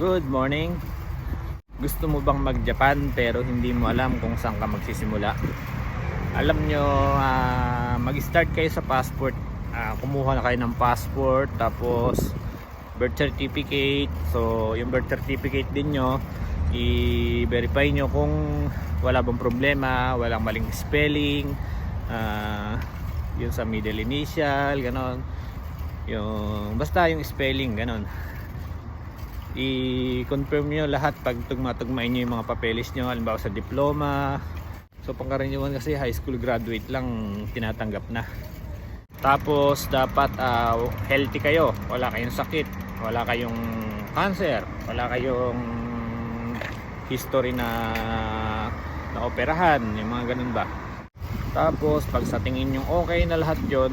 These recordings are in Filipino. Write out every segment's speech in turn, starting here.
Good morning. Gusto mo bang mag-Japan pero hindi mo alam kung saan ka magsisimula? Alam nyo, ah, mag-start kayo sa passport. Ah, kumuha na kayo ng passport, tapos birth certificate. So, yung birth certificate din nyo, i-verify nyo kung wala bang problema, walang maling spelling, ah, yun sa middle initial, ganon. Yung, basta yung spelling, ganon i-confirm nyo lahat pag tugma-tugmain nyo yung mga papeles nyo. Halimbawa sa diploma. So pangkaraniwan kasi high school graduate lang tinatanggap na. Tapos dapat ah, healthy kayo. Wala kayong sakit. Wala kayong cancer. Wala kayong history na na operahan. Yung mga ganun ba? Tapos pag sa tingin nyo okay na lahat yon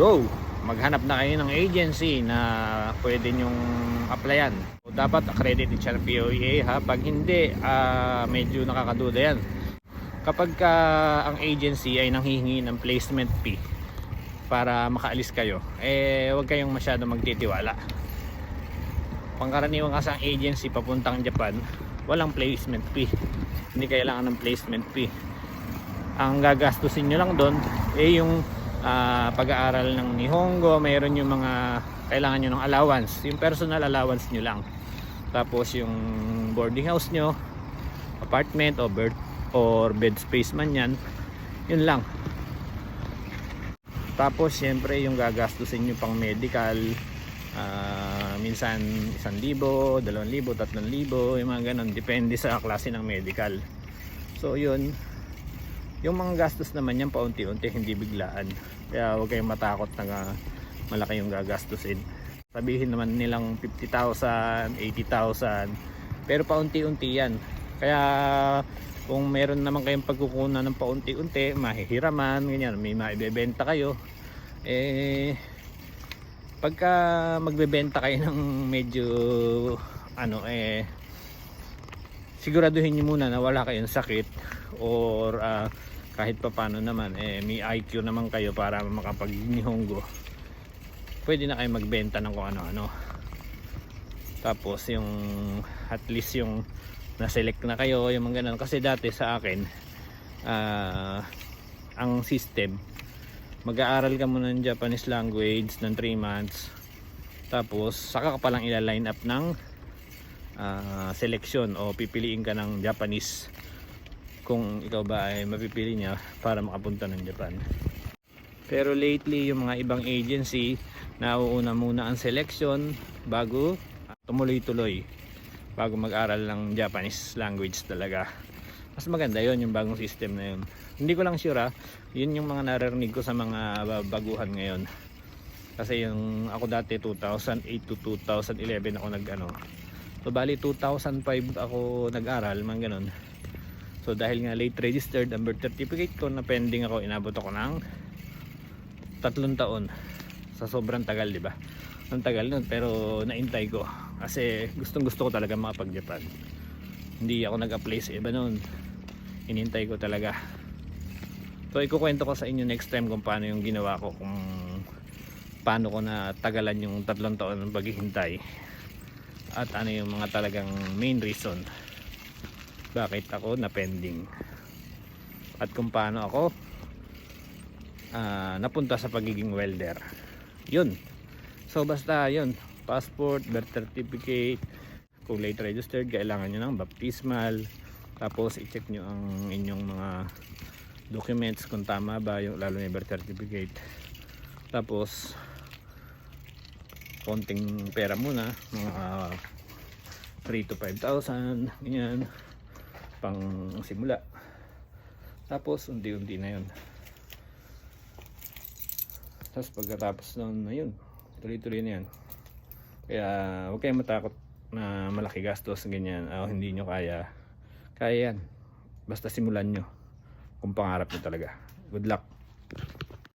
go maghanap na kayo ng agency na pwede nyong applyan. Dapat accredited siya ng POEA ha. Pag hindi, ah, medyo nakakaduda yan. Kapag ka ang agency ay nanghihingi ng placement fee para makaalis kayo, eh huwag kayong masyado magtitiwala. Pangkaraniwan kasi ang agency papuntang Japan, walang placement fee. Hindi kailangan ng placement fee. Ang gagastusin nyo lang doon, eh yung ah, pag-aaral ng Nihongo, mayroon yung mga kailangan nyo ng allowance, yung personal allowance nyo lang. Tapos yung boarding house nyo, apartment o bed, or bed space man yan, yun lang. Tapos syempre yung gagastusin nyo pang medical, ah, minsan 1,000, 2,000, 3,000, yung mga ganun, depende sa klase ng medical. So yun, yung mga gastos naman yan paunti-unti, hindi biglaan. Kaya huwag kayong matakot na malaki yung gagastusin. Sabihin naman nilang 50,000, 80,000, pero paunti-unti yan. Kaya kung meron naman kayong pagkukunan ng paunti-unti, mahihiraman, ganyan, may maibebenta kayo, eh, pagka magbebenta kayo ng medyo, ano, eh, siguraduhin nyo muna na wala kayong sakit or ah, kahit pa paano naman eh, may IQ naman kayo para makapag nihongo pwede na kayo magbenta ng kung ano-ano. Tapos yung at least yung na-select na kayo yung mga ganun. Kasi dati sa akin ah, ang system mag-aaral ka muna ng Japanese language ng 3 months. Tapos saka ka palang ila-line up ng ah, selection o pipiliin ka ng Japanese kung ikaw ba ay mapipili niya para makapunta ng Japan. Pero lately yung mga ibang agency nauuna muna ang selection bago tumuloy-tuloy bago mag-aral ng Japanese language talaga. Mas maganda yon yung bagong system na yun. Hindi ko lang sure ah. Yun yung mga naririnig ko sa mga baguhan ngayon. Kasi yung ako dati 2008 to 2011 ako nag ano so bali 2005 ako nag-aral mga ganun. So dahil nga late registered ang birth certificate ko na pending ako inabot ako ng tatlong taon. Sa sobrang tagal di ba? Ang tagal nun pero naintay ko. Kasi gustong gusto ko talaga makapag Japan hindi ako nag-apply sa iba nun. Inintay ko talaga. So ikukwento ko sa inyo next time kung paano yung ginawa ko kung paano ko na tagalan yung tatlong taon ng paghihintay at ano yung mga talagang main reason bakit ako na pending. At kung paano ako ah, napunta sa pagiging welder. Yun. So basta yun. Passport, birth certificate kung late registered kailangan nyo ng baptismal. Tapos i-check nyo ang inyong mga documents kung tama ba yung lalo na yung birth certificate. Tapos konting pera muna mga 3 to 5,000 ganyan pang simula. Tapos unti-unti na yun. Tapos pagkatapos nun na yun tuloy-tuloy na yan. Kaya huwag kayong matakot na malaki gastos ganyan. O hindi nyo kaya. Kaya yan. Basta simulan nyo kung pangarap nyo talaga. Good luck